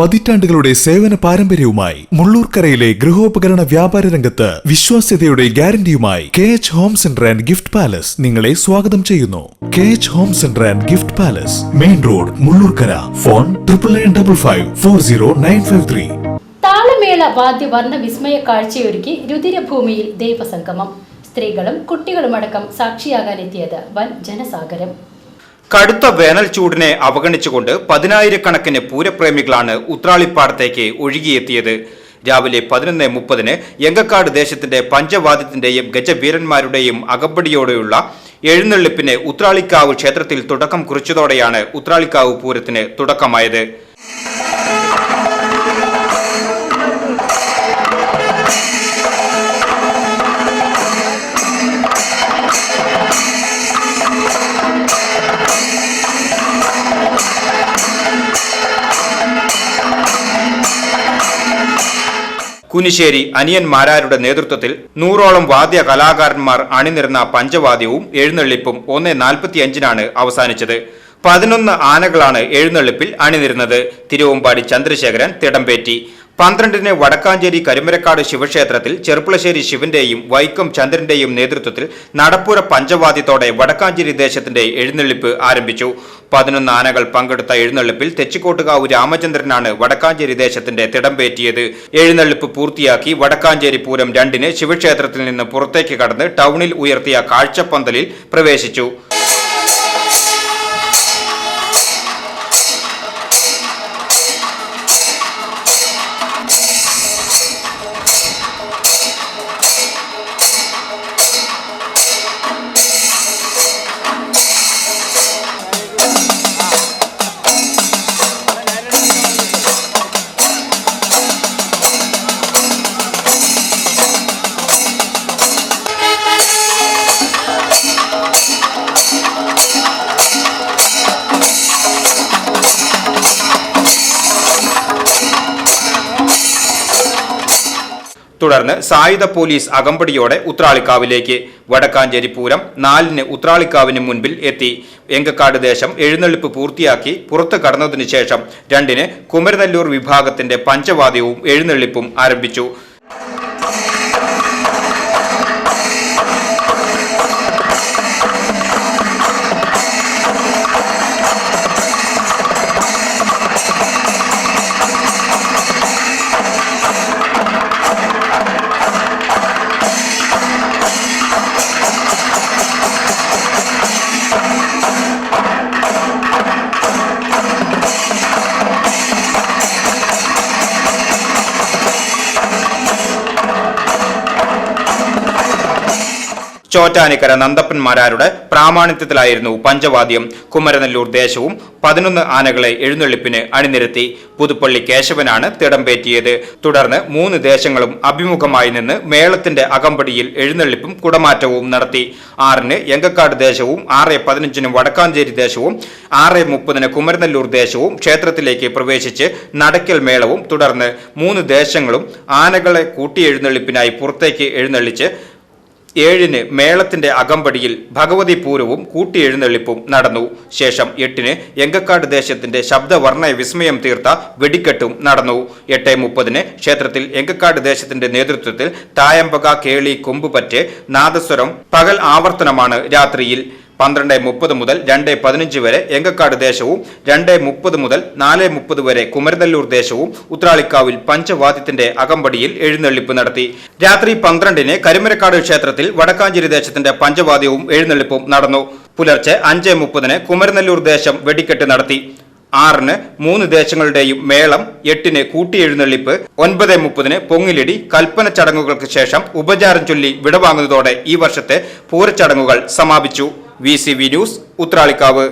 പതിറ്റാണ്ടുകളുടെ സേവന പാരമ്പര്യവുമായി മുള്ളൂർക്കരയിലെ ഗൃഹോപകരണ വ്യാപാര രംഗത്ത് വിശ്വാസ്യതയുടെ ഗ്യാരണ്ടിയുമായി K H home centre and gift palace നിങ്ങളെ സ്വാഗതം ചെയ്യുന്നു. K H home centre and gift palace main road Mullurkara. Phone triple nine double five four zero nine five three താളമേള വാദ്യവർണ വിസ്മയ കാഴ്ചയൊരുക്കി രുതിരഭൂമിയിൽ ദൈവസംഗമം. സ്ത്രീകളും കുട്ടികളുമടക്കം സാക്ഷിയാകാനെത്തിയത് വൻ ജനസാഗരം. കടുത്ത വേനൽ ചൂടിനെ അവഗണിച്ചുകൊണ്ട് പതിനായിരക്കണക്കിന് പൂരപ്രേമികളാണ് ഉത്രാളിപ്പാടത്തേക്ക് ഒഴുകിയെത്തിയത്. രാവിലെ പതിനൊന്ന് മുപ്പതിന് എങ്കക്കാട് ദേശത്തിന്റെ പഞ്ചവാദ്യത്തിന്റെയും ഗജവീരന്മാരുടെയും അകമ്പടിയോടെയുള്ള എഴുന്നള്ളിപ്പിന് ഉത്രാളിക്കാവ് ക്ഷേത്രത്തിൽ തുടക്കം കുറിച്ചതോടെയാണ് ഉത്രാളിക്കാവ് പൂരത്തിന് തുടക്കമായത്. കുനിശ്ശേരി അനിയന്മാരാരുടെ നേതൃത്വത്തിൽ നൂറോളം വാദ്യ കലാകാരന്മാർ അണിനിരുന്ന പഞ്ചവാദ്യവും എഴുന്നള്ളിപ്പും ഒന്ന് നാൽപ്പത്തിയഞ്ചിനാണ് അവസാനിച്ചത്. പതിനൊന്ന് ആനകളാണ് എഴുന്നള്ളിപ്പിൽ അണിനിരുന്നത്. തിരുവമ്പാടി ചന്ദ്രശേഖരൻ തിടമ്പേറ്റി. പന്ത്രണ്ടിന് വടക്കാഞ്ചേരി കരിമരക്കാട് ശിവക്ഷേത്രത്തിൽ ചെറുപ്പുളശ്ശേരി ശിവന്റെയും വൈക്കം ചന്ദ്രന്റെയും നേതൃത്വത്തിൽ നടപ്പുര പഞ്ചവാദ്യത്തോടെ വടക്കാഞ്ചേരി ദേശത്തിന്റെ എഴുന്നള്ളിപ്പ് ആരംഭിച്ചു. പതിനൊന്ന് ആനകൾ പങ്കെടുത്ത എഴുന്നള്ളിപ്പിൽ തെച്ചിക്കോട്ടുകാവ് രാമചന്ദ്രനാണ് വടക്കാഞ്ചേരി ദേശത്തിന്റെ തിടംപേറ്റിയത് എഴുന്നള്ളിപ്പ് പൂർത്തിയാക്കി വടക്കാഞ്ചേരി പൂരം രണ്ടിന് ശിവക്ഷേത്രത്തിൽ നിന്ന് പുറത്തേക്ക് കടന്ന് ടൗണിൽ ഉയർത്തിയ കാഴ്ചപ്പന്തലിൽ പ്രവേശിച്ചു. തുടർന്ന് സായുധ പോലീസ് അകമ്പടിയോടെ ഉത്രാളിക്കാവിലേക്ക്. വടക്കാഞ്ചേരി പൂരം നാലിന് ഉത്രാളിക്കാവിന് മുൻപിൽ എത്തി. എങ്കക്കാട് ദേശം എഴുന്നള്ളിപ്പ് പൂർത്തിയാക്കി പുറത്തു കടന്നതിനു ശേഷം രണ്ടിന് കുമരനെല്ലൂർ വിഭാഗത്തിന്റെ പഞ്ചവാദ്യവും എഴുന്നള്ളിപ്പും ആരംഭിച്ചു. ചോറ്റാനിക്കര നന്ദപ്പന്മാരാരുടെ പ്രാമാണിത്യത്തിലായിരുന്നു പഞ്ചവാദ്യം. കുമരനെല്ലൂർ ദേശവും പതിനൊന്ന് ആനകളെ എഴുന്നള്ളിപ്പിന് അണിനിരത്തി. പുതുപ്പള്ളി കേശവനാണ് തിടംപേറ്റിയത് തുടർന്ന് മൂന്ന് ദേശങ്ങളും അഭിമുഖമായി നിന്ന് മേളത്തിന്റെ അകമ്പടിയിൽ എഴുന്നള്ളിപ്പും കുടമാറ്റവും നടത്തി. ആറിന് എങ്കക്കാട് ദേശവും ആറ് പതിനഞ്ചിന് വടക്കാഞ്ചേരി ദേശവും ആറ് മുപ്പതിന് കുമരനെല്ലൂർ ദേശവും ക്ഷേത്രത്തിലേക്ക് പ്രവേശിച്ച് നടക്കൽ മേളവും തുടർന്ന് മൂന്ന് ദേശങ്ങളും ആനകളെ കൂട്ടിയെഴുന്നള്ളിപ്പിനായി പുറത്തേക്ക് എഴുന്നള്ളിച്ച് ഏഴിന് മേളത്തിന്റെ അകമ്പടിയിൽ ഭഗവതി പൂരവും കൂട്ടിയെഴുന്നള്ളിപ്പും നടന്നു. ശേഷം എട്ടിന് എങ്കക്കാട് ദേശത്തിന്റെ ശബ്ദവർണ വിസ്മയം തീർത്ത വെടിക്കെട്ടും നടന്നു. എട്ട് മുപ്പതിന് ക്ഷേത്രത്തിൽ എങ്കക്കാട് ദേശത്തിന്റെ നേതൃത്വത്തിൽ തായമ്പക കേളി കൊമ്പുപറ്റ് നാദസ്വരം പകൽ ആവർത്തനമാണ് രാത്രിയിൽ. പന്ത്രണ്ട് മുപ്പത് മുതൽ രണ്ട് പതിനഞ്ച് വരെ എങ്കക്കാട് ദേശവും രണ്ട് മുപ്പത് മുതൽ നാല് മുപ്പത് വരെ കുമരനെല്ലൂർ ദേശവും ഉത്രാളിക്കാവിൽ പഞ്ചവാദ്യത്തിന്റെ അകമ്പടിയിൽ എഴുന്നള്ളിപ്പ് നടത്തി. രാത്രി പന്ത്രണ്ടിന് കരിമരക്കാട് ക്ഷേത്രത്തിൽ വടക്കാഞ്ചേരി ദേശത്തിന്റെ പഞ്ചവാദ്യവും എഴുന്നള്ളിപ്പും നടന്നു. പുലർച്ചെ അഞ്ച് മുപ്പതിന് കുമരനെല്ലൂർ ദേശം വെടിക്കെട്ട് നടത്തി. ആറിന് മൂന്ന് ദേശങ്ങളുടെയും മേളം എട്ടിന് കൂട്ടിയെഴുന്നള്ളിപ്പ് ഒൻപത് മുപ്പതിന് പൊങ്ങിലിടി കൽപ്പന ചടങ്ങുകൾക്ക് ശേഷം ഉപചാരം ചൊല്ലി വിടവാങ്ങുന്നതോടെ ഈ വർഷത്തെ പൂരച്ചടങ്ങുകൾ സമാപിച്ചു. V news Uthralikavu.